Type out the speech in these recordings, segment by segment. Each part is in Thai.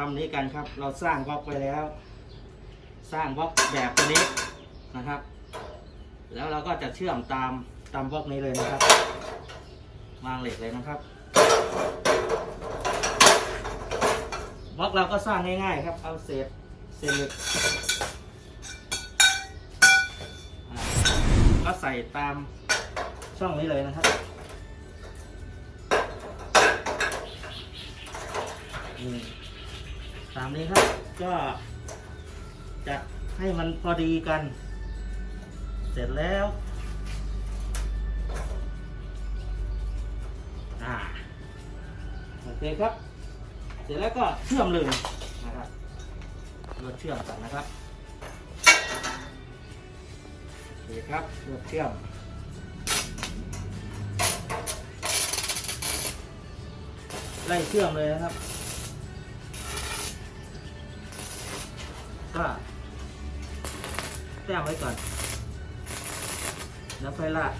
เราก็จะมาทำนี้กันครับ เราสร้างบล็อกไปแล้ว สร้างบล็อกแบบตัวนี้นะครับ แล้วเราก็จะเชื่อมตามตามบล็อกนี้เลยนะครับวางเหล็กเลยนะครับบล็อกเราก็สร้างง่ายๆครับ เอาเศษเศษเหล็กก็ใส่ตามช่องนี้เลยนะครับอืม ตามนี้ครับ ก็จะให้มันพอดีกัน เสร็จแล้วอ่าโอเคครับ เสร็จแล้วก็เชื่อมเลยนะครับรวดเชื่อมกันนะครับโอเคครับรวดเชื่อมไล่เชื่อมเลยนะครับ ก็แต้มไว้ก่อน แล้วค่อยลาด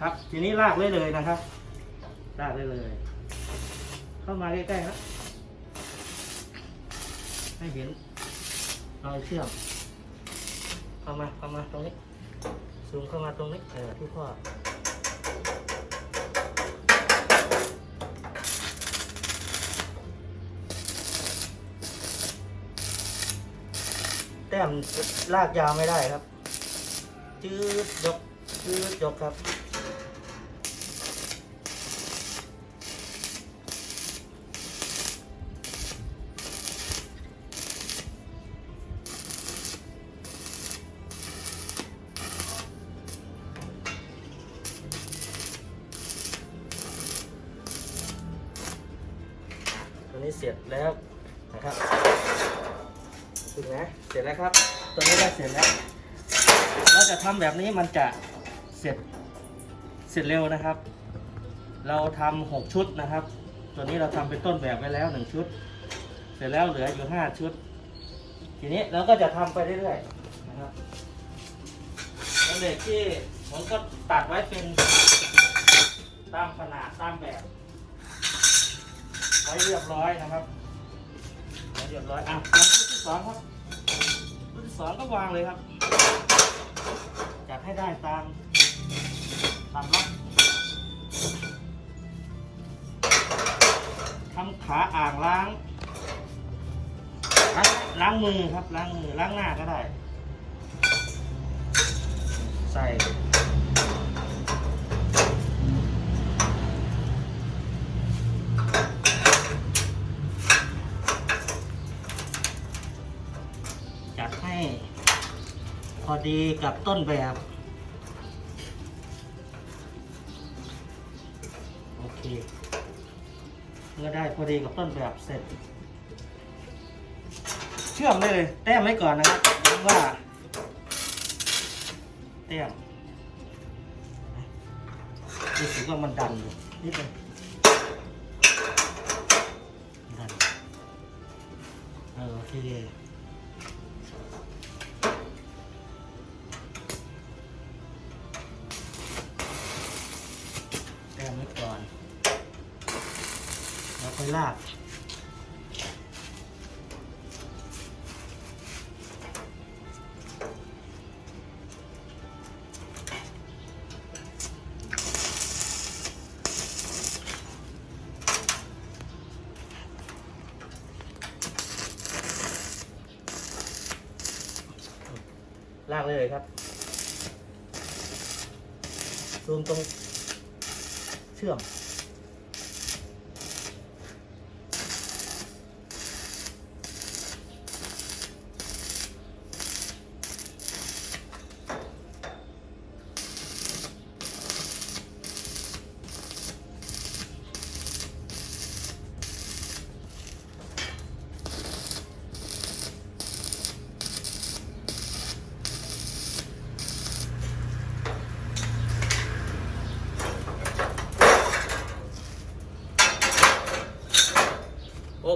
ครับ ทีนี้ลากได้เลยนะครับ ลากได้เลย เข้ามาใกล้ๆครับ ให้เห็นรอยเชื่อม เข้ามาเข้ามาตรงนี้ ซูมเข้ามาตรงนี้เออที่พ่อแต้มลากยาวไม่ได้ครับ จืดยกจืดยกครับ นี้เสร็จแล้วนะครับถึงนะเสร็จแล้วครับ ตัวนี้ได้เสร็จแล้วเราจะทำแบบนี้มันจะเสร็จเสร็จเร็วนะครับ เราทำหกชุดนะครับ ตัวนี้เราทำเป็นต้นแบบไว้แล้วหนึ่งชุด เสร็จแล้วเหลืออยู่ห้าชุด ทีนี้เราก็จะทำไปเรื่อยๆนะครับแล้วเหล็กที่ผมก็ตัดไว้เป็นตามขนาดตามแบบ ไว้เรียบร้อยนะครับไว้เรียบร้อยอะมาชุดที่สองครับชุดที่สองก็วางเลยครับ จัดให้ได้ตามตามล็อกทำขาอ่างล้างล้างมือครับล้างมือล้างหน้าก็ได้ ใส่ พอดีกับต้นแบบ โอเคเมื่อได้พอดีกับต้นแบบเสร็จ เชื่อมได้เลย แต้มไว้ก่อนนะครับว่า แต้มรู้สึกว่ามันดันอยู่นิดนึงดันเออโอเค แล้วค่อยลากลากเลยครับ ซูมตรงเชื่อม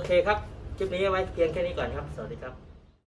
เคครับ คลิปนี้ไว้เพียงแค่นี้ก่อนครับ สวัสดีครับ